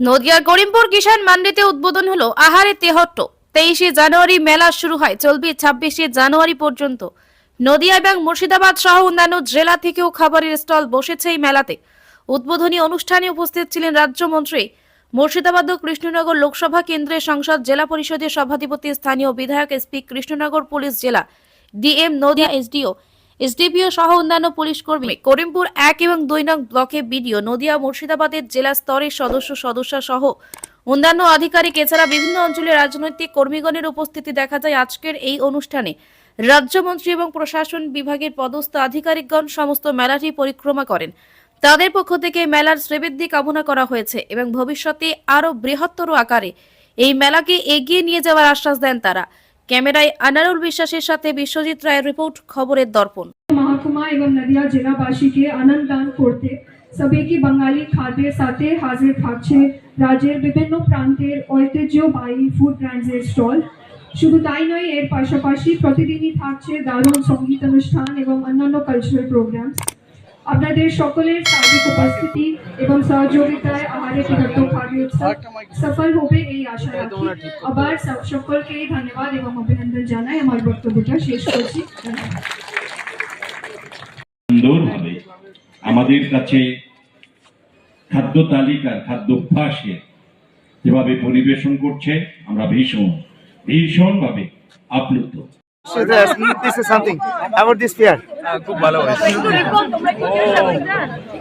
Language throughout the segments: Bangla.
নদিয়ার করিমপুর কিষাণ মান্ডিতে উদ্বোধন হলো আহারে তেহট্ট। তেইশে জানুয়ারি মেলা শুরু হয়, চলবে ছাব্বিশে জানুয়ারি পর্যন্ত। নদিয়া এবং মুর্শিদাবাদ সহ অন্যান্য জেলা থেকেও খাবারের স্টল বসেছে এই মেলাতে। উদ্বোধনী অনুষ্ঠানে উপস্থিত ছিলেন রাজ্যমন্ত্রী মুর্শিদাবাদ ও কৃষ্ণনগর লোকসভা কেন্দ্রের সংসদ জেলা পরিষদের সভাধিপতি স্থানীয় বিধায়ক এসপি কৃষ্ণনগর পুলিশ জেলা ডিএম নদিয়া এসডিও এসডিপিও সহ অন্যান্য পুলিশ কর্মী। করিমপুর এক এবং দুই নং ব্লকে বিডিও, নদিয়া, মুর্শিদাবাদের জেলা স্তরের সদস্য সদস্য সহ অন্যান্য আধিকারিক, এছাড়া বিভিন্ন অঞ্চলের রাজনৈতিক কর্মীগণের উপস্থিতি দেখা যায় আজকের এই অনুষ্ঠানে। রাজ্যমন্ত্রী এবং প্রশাসন বিভাগের পদস্থ আধিকারিকগণ সমস্ত মেলাটি পরিক্রমা করেন। তাদের পক্ষ থেকে মেলার শ্রীবৃদ্ধি কামনা করা হয়েছে এবং ভবিষ্যতে আরও বৃহত্তর আকারে এই মেলাকে এগিয়ে নিয়ে যাওয়ার আশ্বাস দেন তারা। ক্যামেরায় আনারুল বিশ্বাসের সাথে বিশ্বজিৎ রায়ের রিপোর্ট, খবরের দর্পণ। মহকুমা এবং নদিয়া জেলাবাসীকে আনন্দ দান করতে সবেকি বাঙালি খাদ্যের সাথে হাজির থাকছে রাজ্যের বিভিন্ন প্রান্তের ঐতিহ্যবাহী ফুড ব্র্যান্ডসের স্টল শুধু তাই নয়, এর পাশাপাশি প্রতিদিনই থাকছে দারুণ সংগীত অনুষ্ঠান এবং অন্যান্য কালচারাল প্রোগ্রাম আপনাদের সকলের সার্বিক উপস্থিতি এবং সহযোগিতায় আহারে তিহত্ত খাদ্য উৎসব সফল হবে এই আশা রাখি। আবার সকলকে ধন্যবাদ এবং অভিনন্দন জানাই। আমার বক্তব্যটা শেষ করছি। সুন্দরভাবে আমাদের কাছে খাদ্য তালিকার খাদ্যাভ্যাসে যেভাবে পরিবেশন করছে আমরা ভীষণ ভীষণভাবে আপ্লুত। This is something about this fair. খুব ভালো হয়েছে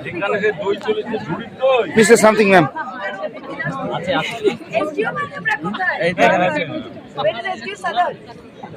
এখানে যে দই চলেছে This is something, ma'am. এই দেখেন